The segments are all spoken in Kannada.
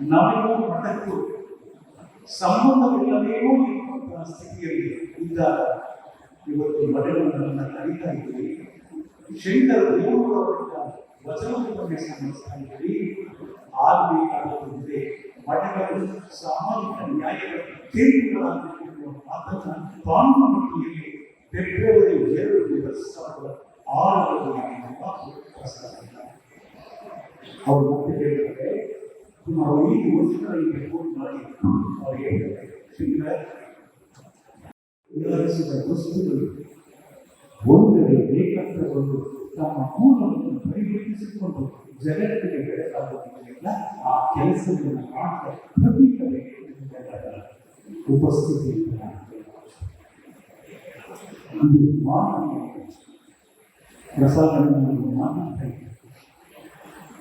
ನಮಗೂ ಮಠಕ್ಕೂ ಸಂಬಂಧವಿಲ್ಲದೇನೋ ಇರುವಂತಹ ಸ್ಥಿತಿಯಲ್ಲಿ ಇದ್ದ ಇವತ್ತು ಮಠಗಳನ್ನು ಕರೀತಾ ಇದ್ದೀವಿ. ಶಂಕರ ದೇವರವರಿಂದ ವಚನವನ್ನು ಸಂಬಂಧಿಸ್ತಾ ಇದ್ದೀವಿ. ಆಗಬೇಕಾಗುತ್ತದೆ ಮಠಗಳು, ಸಾಮಾಜಿಕ ನ್ಯಾಯಗಳ ತೀರ್ಪುಗಳಾಗಬೇಕು ಮಾತನ್ನ ಕಾನೂನುಮಟ್ಟಿಯಲ್ಲಿ ಫೆಬ್ರವರಿ ಎರಡು ಎರಡು ಸಾವಿರದ ಆರರಲ್ಲಿ ಅವರು ಮತ್ತೆ ನಾವು ಈ ವರ್ಷಗಳಲ್ಲಿ ರಿಪೋರ್ಟ್ ಮಾಡಿ ಅವ್ರು ಹೇಳ್ತಾರೆ ಶಂಕರ ಉದಾಹರಿಸಿದ ವಸ್ತುಗಳು ಒಂದರ ಏಕತ್ವವನ್ನು ತಮ್ಮ ಮೂಲವನ್ನು ಪರಿವರ್ತಿಸಿಕೊಂಡು ಜಗತ್ತಿಗೆ ಬೆಳಕಾಗುವುದರಿಂದ ಆ ಕೆಲಸವನ್ನು ಮಾಡ್ತಾ ಪ್ರತೀಕಬೇಕು ಉಪಸ್ಥಿತಿ ಇದು ಮಾನವೀಯ ಪ್ರಸಾದಗಳನ್ನು ಮಾತನಾಡ್ತಾ ಇದ್ದಾರೆ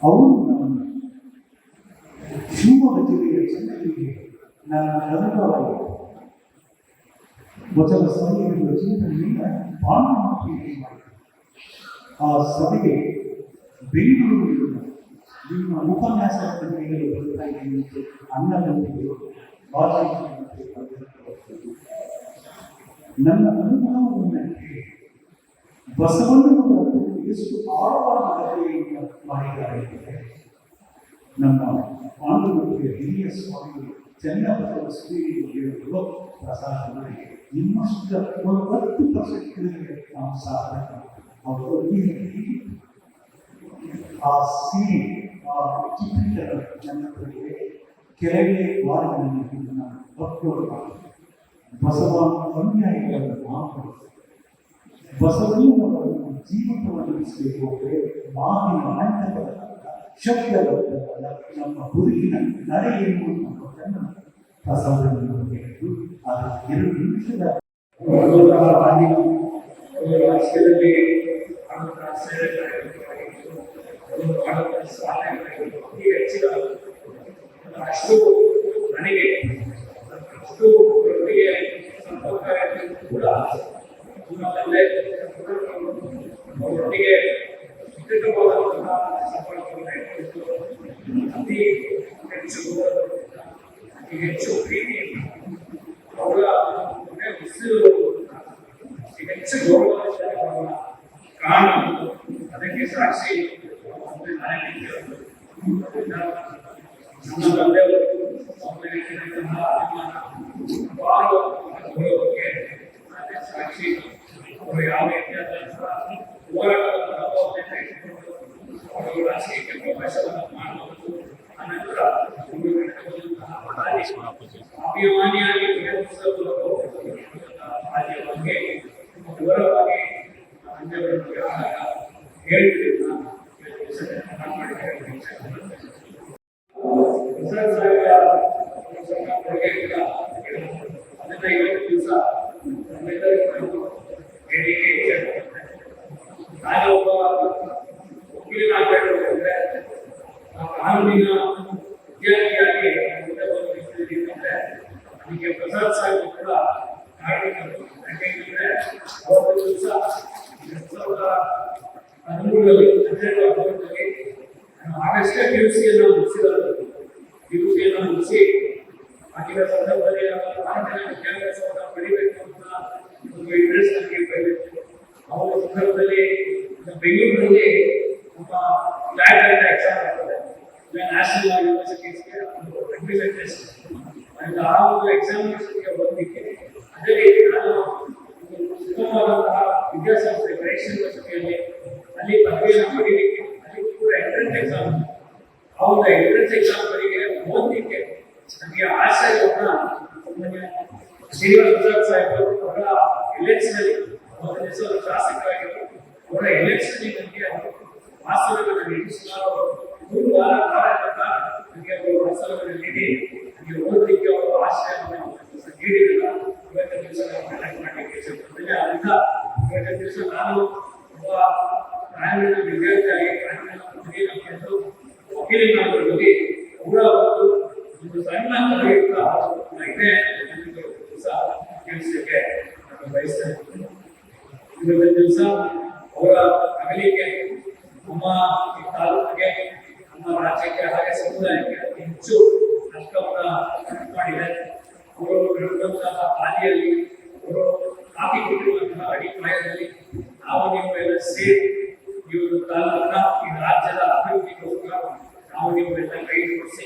ಅವರು ನಮ್ಮನ್ನು ಶಿವಮೊಗ್ಗ ಜಿಲ್ಲೆಯ ಚೆನ್ನಗಿರಿಗೆ ನನ್ನ ಅನುಭವ ಮೊದಲ ಸಭೆಗಳ ಚಿಂತನೆಯಿಂದ ಭಾನುವಾರ ಆ ಸಭೆಗೆ ಬೆಂಗಳೂರಿನಿಂದ ನಿಮ್ಮ ಉಪನ್ಯಾಸವನ್ನು ನೀಡಲು ಬರ್ತಾ ಇದ್ದೀನಿ ಭಾಷೆಯನ್ನು ನನ್ನ ಅನುಭವವನ್ನು ಬಸವಣ್ಣನವರ ಎಷ್ಟು ಆಳವಾದ ಮಾಡಿದ್ದಾರೆ ನಮ್ಮ ಆಂಧ್ರಪ್ರದೇಶ ಹಿರಿಯ ಸ್ವಾಮಿಗಳು ಚನ್ನಬಸವ ಶ್ರೀಗಳು ಹೇಳಿರುವ ಪ್ರಸಾದದಲ್ಲಿ ನಿಮ್ಮಷ್ಟು ಒಂದು ಹತ್ತು ಪರ್ಸೆಂಟ್ ತಿಳಿದರೆ ನಾವು ಸಾಧಕ ಅವರು ಆ ಸೀರೆ ಆ ಚಿತ್ರೀಕರಣ ನನ್ನ ಕಡೆಗೆ ಕೆಳಗೆ ವಾರಗಳಲ್ಲಿ ನಾನು ಅಪ್ಲೋಡ್ ಮಾಡಿದೆ ಬಸವ ಅನ್ಯಾಯಗಳನ್ನು ಮಾತು ಬಸವಣ್ಣನವರನ್ನು ಜೀವನವನ್ನು ನಡೆಸಬೇಕು ಅಂದರೆ ಮಾತಿನ ಅಂತರದ ಶಬ್ದದ ನಮ್ಮ ಬದುಕಿನ ನಡೆ ಎನ್ನುವಂಥದ್ದನ್ನು ಪ್ರಸಾದವನ್ನು ಹೇಳಿದ್ದು ಆ ಎರಡು ನಿಮಿಷದ ಹೆಚ್ಚಿನ ಅಷ್ಟು ನನಗೆ ಅಷ್ಟು ಒಟ್ಟಿಗೆ ಸಂಪರ್ಕ ಕೂಡ ಅವರೊಟ್ಟಿಗೆ ಹೆಚ್ಚು ಅತಿ ಹೆಚ್ಚು ಪ್ರೀತಿ ಅವರ ಉಸಿರು ಹೆಚ್ಚು ಗೌರವ ಕಾರಣ ಅದಕ್ಕೆ ಸಾಕ್ಷಿ ಒಂದು ನಾಯಕರು. ನಮ್ಮ ತಂದೆಯವರು ಅವರಿಗೆ ಇದ್ದಂತಹ ಅಭಿಮಾನ ಅಪಾರ ಗೌರವಕ್ಕೆ ಅದೇ ಸಾಕ್ಷಿ ಅವರು ಯಾವ ರೀತಿಯಾದಂತಹ ಹೋರಾಟದ ಮನೋಭಾವನೆಯನ್ನು అభిమాన్యాన్ని ಕಾನೂನಿನ ವಿದ್ಯಾರ್ಥಿಯಾಗಿ ಮುಂದೆ ನಿಂತಿದ್ದಂದ್ರೆ ಅದಕ್ಕೆ ಪ್ರಸಾದ್ ಸಾಹೇಬ್ ಕೂಡ ಕಾರಣಗಳು ಯಾಕೆಂದ್ರೆ ಅವತ್ತು ದಿವಸ ಎರಡ್ ಸಾವಿರದ ಹದಿಮೂರರಲ್ಲಿ ಹನ್ನೆರಡು ಹದಿಮೂರರಲ್ಲಿ ಆಗಷ್ಟೇ ಪಿ ಯು ಸಿಯನ್ನು ಸಂದರ್ಭದಲ್ಲಿ ಒಂದು ಅಡ್ಮಿಷನ್ ಟೆಸ್ಟ್ and ಆ ಒಂದು ಎಕ್ಸಾಮಿನೇಷನ್ಗೆ ಹೋಗ್ಲಿಕ್ಕೆ ಅದೇ ರೀತಿ ನಾನು ಒಂದು ಉತ್ತಮವಾದಂತಹ ವಿದ್ಯಾಸಂಸ್ಥೆ ಗಣೇಶ್ ಯೂನಿವರ್ಸಿಟಿಯಲ್ಲಿ ಅಲ್ಲಿ ಪದವಿಯನ್ನು ಪಡೀಲಿಕ್ಕೆ ಅಲ್ಲಿ ಕೂಡ ಎಂಟ್ರೆನ್ಸ್ ಎಕ್ಸಾಮ್ ಆ ಒಂದು ಎಂಟ್ರೆನ್ಸ್ ಎಕ್ಸಾಮ್ ಬರಿಗೆ ಓದಲಿಕ್ಕೆ ನನಗೆ ಆಶಯವನ್ನ ಸನ್ಮಾನ್ಯ ಶ್ರೀನಿವಾಸ ಪ್ರಸಾದ್ ಸಾಹೇಬರು ಅವರ ಎಲೆಕ್ಷನ್ ಅಲ್ಲಿ ಅವರ ಹೆಸರು ಶಾಸಕರಾಗಿದ್ದರು ಅವರ ಎಲೆಕ್ಷನ್ ನನಗೆ ವಾಸ್ತವದಲ್ಲಿ ಅನ್ನೋದು ದಿವಸ ತಿಳಿಸಲಿಕ್ಕೆ ನಾನು ಬಯಸ್ತೇನೆ ಇವತ್ತಿನ ದಿವಸ ಅವರ ಅಗಲಿಕೆ ನಮ್ಮ ಈ ತಾಲೂಕಿಗೆ, ನಮ್ಮ ರಾಜ್ಯಕ್ಕೆ ಹಾಗೆ ಸಮುದಾಯಕ್ಕೆ ಅತಿ ಹೆಚ್ಚು ನಷ್ಟವನ್ನ ಮಾಡಿದೆ ಅವರು ಬೆಳೆದಂತಹ ಹಾದಿಯಲ್ಲಿ ಅವರು ಹಾಕಿಕೊಂಡಿರುವಂತಹ ಅಡಿಪಾಯದಲ್ಲಿ ನಾವು ನಿಮ್ಮೆಲ್ಲ ಸೇರಿ ಒಂದು ತಾಲೂಕಿನ ಈ ರಾಜ್ಯದ ಅಭಿವೃದ್ಧಿಗೋಸ್ಕರ ನಾವು ನಿಮ್ಮೆಲ್ಲ ಕೈ ಜೋಡಿಸಿ